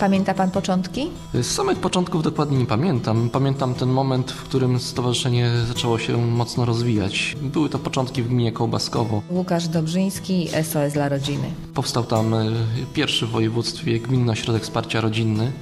Pamięta pan początki? Z samych początków dokładnie nie pamiętam. Pamiętam ten moment, w którym stowarzyszenie zaczęło się mocno rozwijać. Były to początki w gminie Kołbaskowo. Łukasz Dobrzyński, SOS dla rodziny. Powstał tam e, pierwszy w województwie gminny ośrodek wsparcia rodzinny.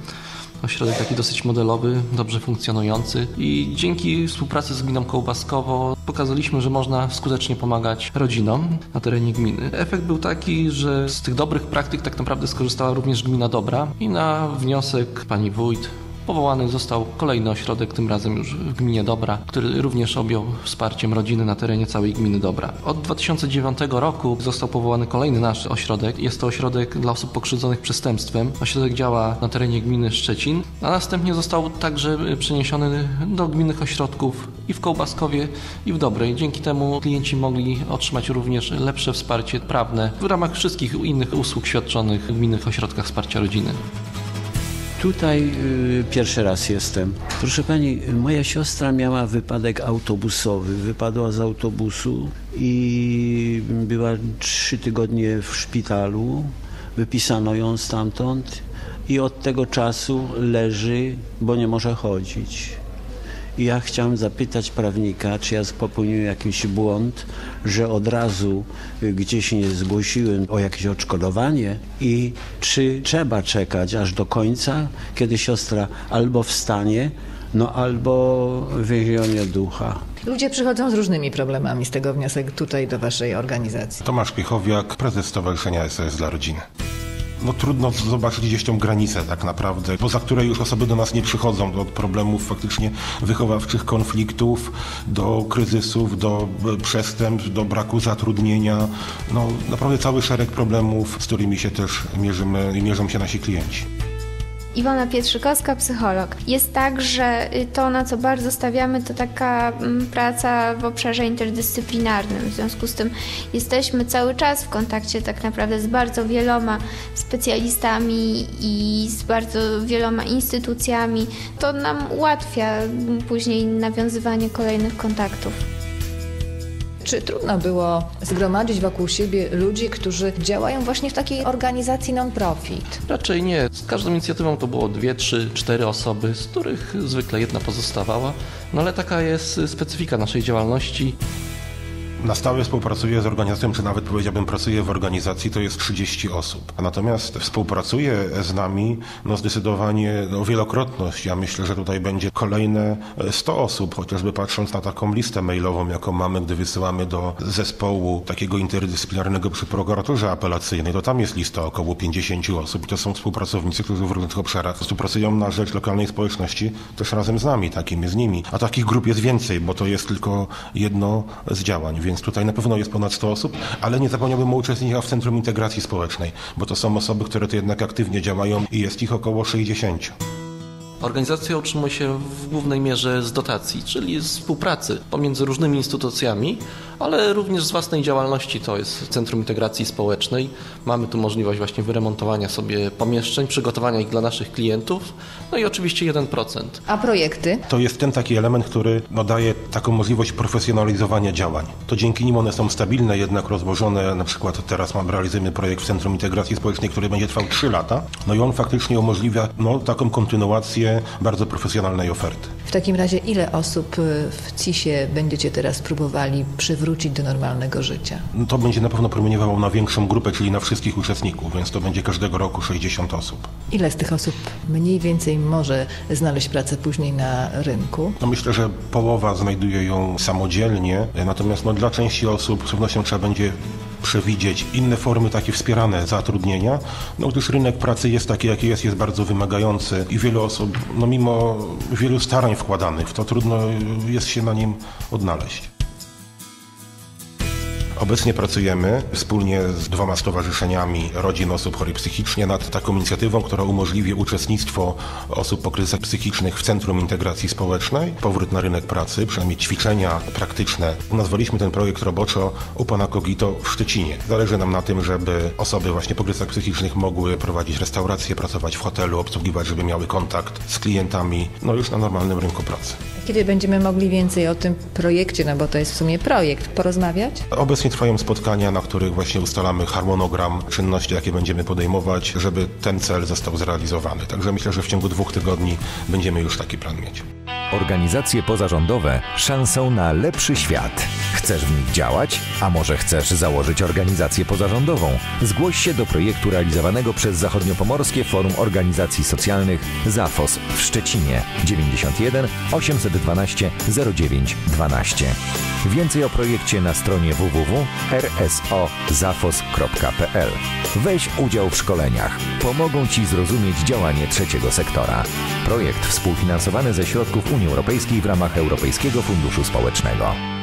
Ośrodek taki dosyć modelowy, dobrze funkcjonujący i dzięki współpracy z gminą Kołbaskowo pokazaliśmy, że można skutecznie pomagać rodzinom na terenie gminy. Efekt był taki, że z tych dobrych praktyk tak naprawdę skorzystała również gmina Dobra i na wniosek pani wójt Powołany został kolejny ośrodek, tym razem już w gminie Dobra, który również objął wsparciem rodziny na terenie całej gminy Dobra. Od 2009 roku został powołany kolejny nasz ośrodek. Jest to ośrodek dla osób pokrzywdzonych przestępstwem. Ośrodek działa na terenie gminy Szczecin, a następnie został także przeniesiony do gminnych ośrodków i w Kołbaskowie i w Dobrej. Dzięki temu klienci mogli otrzymać również lepsze wsparcie prawne w ramach wszystkich innych usług świadczonych w gminnych ośrodkach wsparcia rodziny. Tutaj y, pierwszy raz jestem. Proszę pani, moja siostra miała wypadek autobusowy. Wypadła z autobusu i była trzy tygodnie w szpitalu. Wypisano ją stamtąd i od tego czasu leży, bo nie może chodzić. I ja chciałem zapytać prawnika, czy ja popełniłem jakiś błąd, że od razu gdzieś nie zgłosiłem o jakieś odszkodowanie i czy trzeba czekać aż do końca, kiedy siostra albo wstanie, no albo więzienie ducha. Ludzie przychodzą z różnymi problemami, z tego wniosek tutaj do waszej organizacji. Tomasz Piechowiak, prezes Stowarzyszenia SOS dla Rodziny no trudno zobaczyć gdzieś tą granicę tak naprawdę, poza której już osoby do nas nie przychodzą, od problemów faktycznie wychowawczych, konfliktów, do kryzysów, do przestępstw, do braku zatrudnienia. No naprawdę cały szereg problemów, z którymi się też mierzymy i mierzą się nasi klienci. Iwona Pietrzykowska, psycholog. Jest tak, że y, to, na co bardzo stawiamy, to taka mm, praca w obszarze interdyscyplinarnym. W związku z tym jesteśmy cały czas w kontakcie tak naprawdę z bardzo wieloma specjalistami i z bardzo wieloma instytucjami. To nam ułatwia później nawiązywanie kolejnych kontaktów. Czy trudno było zgromadzić wokół siebie ludzi, którzy działają właśnie w takiej organizacji non-profit? Raczej nie. Z każdą inicjatywą to było dwie, trzy, cztery osoby, z których zwykle jedna pozostawała. No ale taka jest specyfika naszej działalności na stałe współpracuję z organizacją, czy nawet powiedziałbym pracuję w organizacji, to jest 30 osób. Natomiast współpracuje z nami no zdecydowanie no, wielokrotność. Ja myślę, że tutaj będzie kolejne 100 osób, chociażby patrząc na taką listę mailową, jaką mamy, gdy wysyłamy do zespołu takiego interdyscyplinarnego przy prokuraturze apelacyjnej, to tam jest lista około 50 osób to są współpracownicy, którzy w różnych obszarach współpracują na rzecz lokalnej społeczności, też razem z nami, takimi z nimi. A takich grup jest więcej, bo to jest tylko jedno z działań więc tutaj na pewno jest ponad 100 osób, ale nie zapomniałbym o uczestnikach w Centrum Integracji Społecznej, bo to są osoby, które tu jednak aktywnie działają i jest ich około 60. Organizacja utrzymuje się w głównej mierze z dotacji, czyli z współpracy pomiędzy różnymi instytucjami, ale również z własnej działalności. To jest Centrum Integracji Społecznej. Mamy tu możliwość właśnie wyremontowania sobie pomieszczeń, przygotowania ich dla naszych klientów, no i oczywiście 1%. A projekty? To jest ten taki element, który no, daje taką możliwość profesjonalizowania działań. To dzięki nim one są stabilne, jednak rozłożone. Na przykład teraz mam, realizujemy projekt w Centrum Integracji Społecznej, który będzie trwał 3 lata. No i on faktycznie umożliwia no, taką kontynuację bardzo profesjonalnej oferty. W takim razie ile osób y, w CIS-ie będziecie teraz próbowali przywrócić do normalnego życia? No to będzie na pewno promieniowało na większą grupę, czyli na wszystkich uczestników, więc to będzie każdego roku 60 osób. Ile z tych osób mniej więcej może znaleźć pracę później na rynku? No myślę, że połowa znajduje ją samodzielnie, natomiast no dla części osób z pewnością trzeba będzie przewidzieć inne formy takie wspierane zatrudnienia, no gdyż rynek pracy jest taki, jaki jest, jest bardzo wymagający i wiele osób, no mimo wielu starań wkładanych w to, trudno jest się na nim odnaleźć. Obecnie pracujemy wspólnie z dwoma stowarzyszeniami rodzin osób chorych psychicznie nad taką inicjatywą, która umożliwi uczestnictwo osób po kryzysach psychicznych w Centrum Integracji Społecznej, powrót na rynek pracy, przynajmniej ćwiczenia praktyczne. Nazwaliśmy ten projekt roboczo u pana Kogito w Szczecinie. Zależy nam na tym, żeby osoby właśnie po kryzysach psychicznych mogły prowadzić restauracje, pracować w hotelu, obsługiwać, żeby miały kontakt z klientami, no już na normalnym rynku pracy. Kiedy będziemy mogli więcej o tym projekcie, no bo to jest w sumie projekt, porozmawiać? Obecnie Trwają spotkania, na których właśnie ustalamy harmonogram czynności, jakie będziemy podejmować, żeby ten cel został zrealizowany. Także myślę, że w ciągu dwóch tygodni będziemy już taki plan mieć. Organizacje pozarządowe szansą na lepszy świat. Chcesz w nich działać? A może chcesz założyć organizację pozarządową? Zgłoś się do projektu realizowanego przez Zachodniopomorskie Forum Organizacji Socjalnych ZAFOS w Szczecinie 91 812 09 12. Więcej o projekcie na stronie www.rsozafos.pl. Weź udział w szkoleniach. Pomogą Ci zrozumieć działanie trzeciego sektora. Projekt współfinansowany ze środków Unii Europejskiej w ramach Europejskiego Funduszu Społecznego.